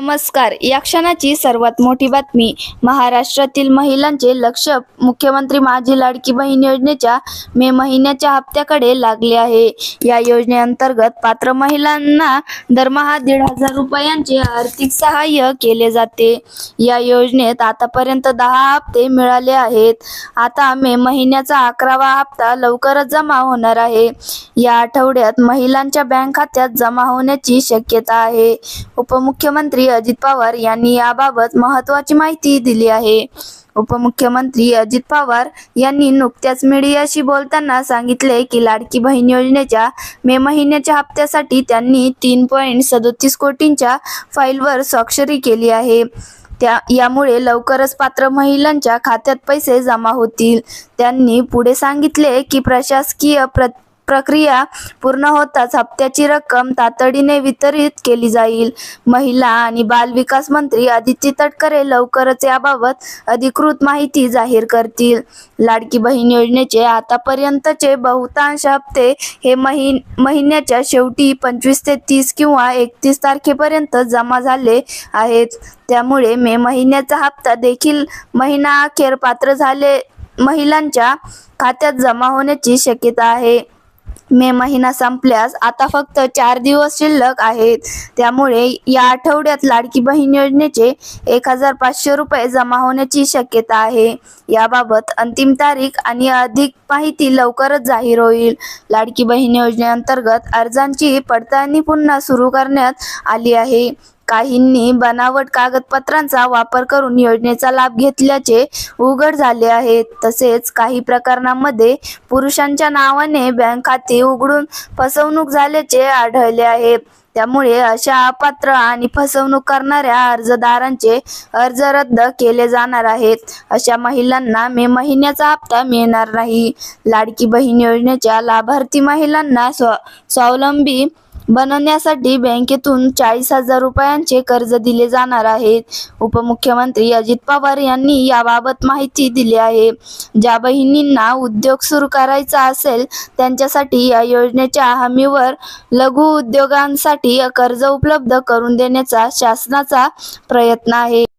नमस्कार. या क्षणाची सर्वात मोठी बातमी महाराष्ट्रातील महिलांचे लक्ष मुख्यमंत्री माझी लाडकी बहीण योजनेच्या मे महिन्याच्या हप्त्याकडे लागले आहे. या योजनेअंतर्गत पात्र महिलांना दरमहा दीड हजार रुपयांचे आर्थिक सहाय्य केले जाते. या योजनेत आतापर्यंत दहा हप्ते मिळाले आहेत. आता मे महिन्याचा अकरावा हप्ता लवकरच जमा होणार आहे. या आठवड्यात महिलांच्या बँक खात्यात जमा होण्याची शक्यता आहे. उपमुख्यमंत्री अजित पवार यांनी याबाबत महत्वाची माहिती दिली आहे. उपमुख्यमंत्री अजित पवार यांनी नुकत्याच मीडियाशी बोलताना सांगितले की लाडकी बहीण योजनेच्या मे महिन्याच्या हप्त्यासाठी त्यांनी तीन पॉईंट सदोतीस कोटींच्या फाईलवर स्वाक्षरी केली आहे. त्या यामुळे लवकरच पात्र महिलांच्या खात्यात पैसे जमा होतील. त्यांनी पुढे सांगितले की प्रशासकीय प्र प्रक्रिया पूर्ण होताच हप्त्याची रक्कम तातडीने वितरित केली जाईल. महिला आणि बाल विकास मंत्री आदित्य तटकरे लवकरच याबाबत अधिकृत माहिती जाहीर करतील. लाडकी बहीण योजनेचे आतापर्यंतचे बहुतांश हप्ते हे महिन महिन्याच्या शेवटी पंचवीस ते तीस किंवा एकतीस तारखेपर्यंत जमा झाले आहेत. त्यामुळे मे महिन्याचा हप्ता देखील महिना अखेर पात्र झाले महिलांच्या खात्यात जमा होण्याची शक्यता आहे. मे महिना संपल्यास आता फक्त चार दिवस शिल्लक आहेत. त्यामुळे या आठवड्यात लाडकी बहीण योजनेचे एक हजार पाचशे रुपये जमा होण्याची शक्यता आहे. याबाबत अंतिम तारीख आणि अधिक माहिती लवकरच जाहीर होईल. लाडकी बहीण योजनेअंतर्गत अर्जांची पडताळणी पुन्हा सुरू करण्यात आली आहे. काहींनी बनावट कागदपत्रांचा वापर करून योजनेचा लाभ घेतल्याचे उघड झाले आहे तसेच काही प्रकरणांमध्ये पुरुषांच्या नावाने बँक खाते उघडून फसवणूक झाल्याचे आढळले आहे. त्यामुळे अशा अपात्र आणि फसवणूक करणाऱ्या अर्जदारांचे अर्ज रद्द केले जाणार आहेत. अशा महिलांना मे महिन्याचा हप्ता मिळणार नाही. लाडकी बहीण योजनेच्या लाभार्थी महिलांना स्व स्वावलंबी बनवण्यासाठी बँकेतून चाळीस हजार रुपयांचे कर्ज दिले जाणार आहे उपमुख्यमंत्री अजित पवार यांनी याबाबत माहिती दिली आहे. ज्या बहिणींना उद्योग सुरू करायचा असेल त्यांच्यासाठी या योजनेच्या हमीवर लघु उद्योगांसाठी कर्ज उपलब्ध करून देण्याचा शासनाचा प्रयत्न आहे.